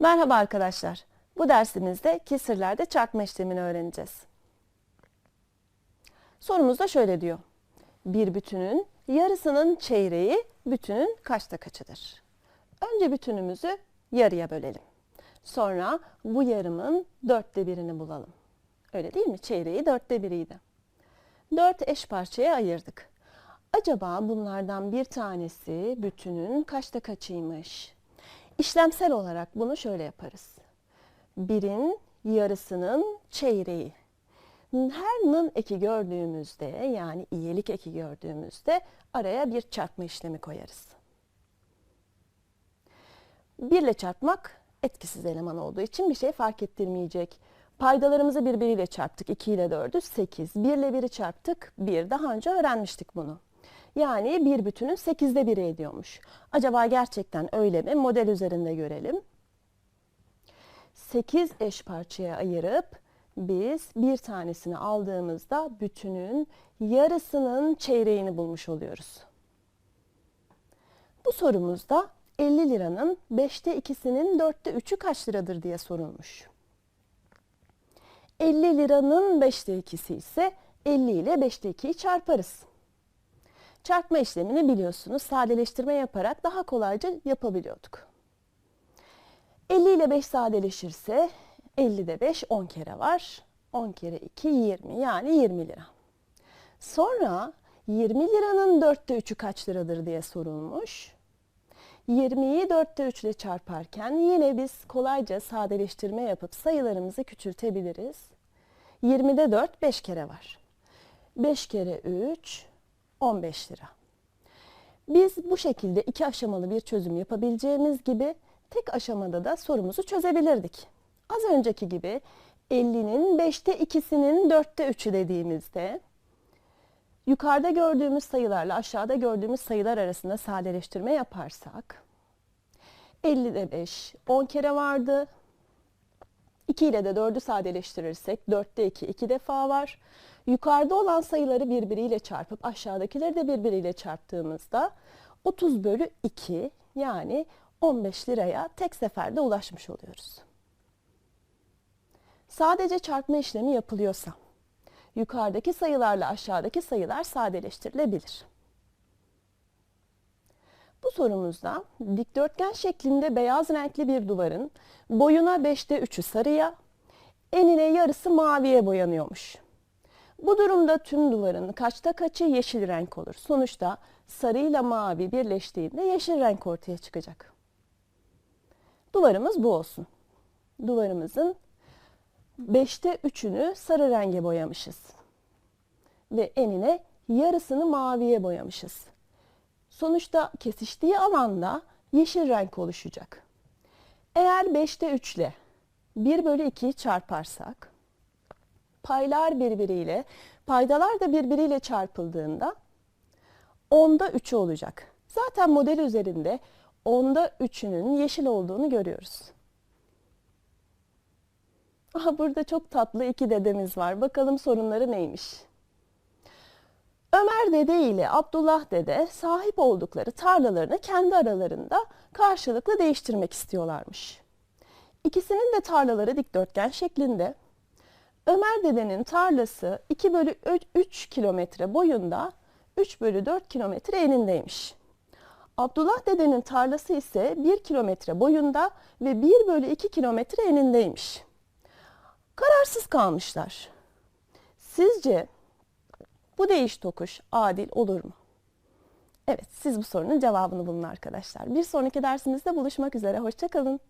Merhaba arkadaşlar. Bu dersimizde kesirlerde çarpma işlemini öğreneceğiz. Sorumuz da şöyle diyor. Bir bütünün yarısının çeyreği bütünün kaçta kaçıdır? Önce bütünümüzü yarıya bölelim. Sonra bu yarımın dörtte birini bulalım. Öyle değil mi? Çeyreği dörtte biriydi. Dört eş parçaya ayırdık. Acaba bunlardan bir tanesi bütünün kaçta kaçıymış? İşlemsel olarak bunu şöyle yaparız. Birin yarısının çeyreği. Her nın eki gördüğümüzde yani iyilik eki gördüğümüzde araya bir çarpma işlemi koyarız. Birle çarpmak etkisiz eleman olduğu için bir şey fark ettirmeyecek. Paydalarımızı birbiriyle çarptık. 2 ile 4'ü 8. 1 ile 1'i çarptık. 1. Daha önce öğrenmiştik bunu. Yani bir bütünün 8'de 1'i ediyormuş. Acaba gerçekten öyle mi? Model üzerinde görelim. 8 eş parçaya ayırıp biz bir tanesini aldığımızda bütünün yarısının çeyreğini bulmuş oluyoruz. Bu sorumuzda 50 liranın 5'te 2'sinin 4'te 3'ü kaç liradır diye sorulmuş. 50 liranın 5'te 2'si ise 50 ile 5'te 2'yi çarparız. Çarpma işlemini biliyorsunuz sadeleştirme yaparak daha kolayca yapabiliyorduk. 50 ile 5 sadeleşirse 50'de 5 10 kere var. 10 kere 2 20 yani 20 lira. Sonra 20 liranın 4'te 3'ü kaç liradır diye sorulmuş. 20'yi 4'te 3 ile çarparken yine biz kolayca sadeleştirme yapıp sayılarımızı küçültebiliriz. 20'de 4 5 kere var. 5 kere 3 15 lira. Biz bu şekilde iki aşamalı bir çözüm yapabileceğimiz gibi tek aşamada da sorumuzu çözebilirdik. Az önceki gibi 50'nin 5'te 2'sinin 4'te 3'ü dediğimizde yukarıda gördüğümüz sayılarla aşağıda gördüğümüz sayılar arasında sadeleştirme yaparsak 50'de 5 10 kere vardı. 2 ile de 4'ü sadeleştirirsek 4'te 2 2 defa var. Yukarıda olan sayıları birbiriyle çarpıp aşağıdakileri de birbiriyle çarptığımızda 30 bölü 2 yani 15 liraya tek seferde ulaşmış oluyoruz. Sadece çarpma işlemi yapılıyorsa yukarıdaki sayılarla aşağıdaki sayılar sadeleştirilebilir. Bu sorumuzda dikdörtgen şeklinde beyaz renkli bir duvarın boyuna 5'te 3'ü sarıya, enine yarısı maviye boyanıyormuş. Bu durumda tüm duvarın kaçta kaçı yeşil renk olur. Sonuçta sarı ile mavi birleştiğinde yeşil renk ortaya çıkacak. Duvarımız bu olsun. Duvarımızın 5'te 3'ünü sarı renge boyamışız. Ve enine yarısını maviye boyamışız. Sonuçta kesiştiği alanda yeşil renk oluşacak. Eğer 5'te 3 ile 1 bölü 2'yi çarparsak paylar birbiriyle, paydalar da birbiriyle çarpıldığında 10'da 3'ü olacak. Zaten model üzerinde 10'da 3'ünün yeşil olduğunu görüyoruz. Aha burada çok tatlı iki dedemiz var. Bakalım sorunları neymiş? Ömer dede ile Abdullah dede sahip oldukları tarlalarını kendi aralarında karşılıklı değiştirmek istiyorlarmış. İkisinin de tarlaları dikdörtgen şeklinde. Ömer dedenin tarlası 2 bölü 3 kilometre boyunda 3 bölü 4 kilometre enindeymiş. Abdullah dedenin tarlası ise 1 kilometre boyunda ve 1 bölü 2 kilometre enindeymiş. Kararsız kalmışlar. Sizce bu değiş tokuş adil olur mu? Evet, siz bu sorunun cevabını bulun arkadaşlar. Bir sonraki dersimizde buluşmak üzere. Hoşçakalın.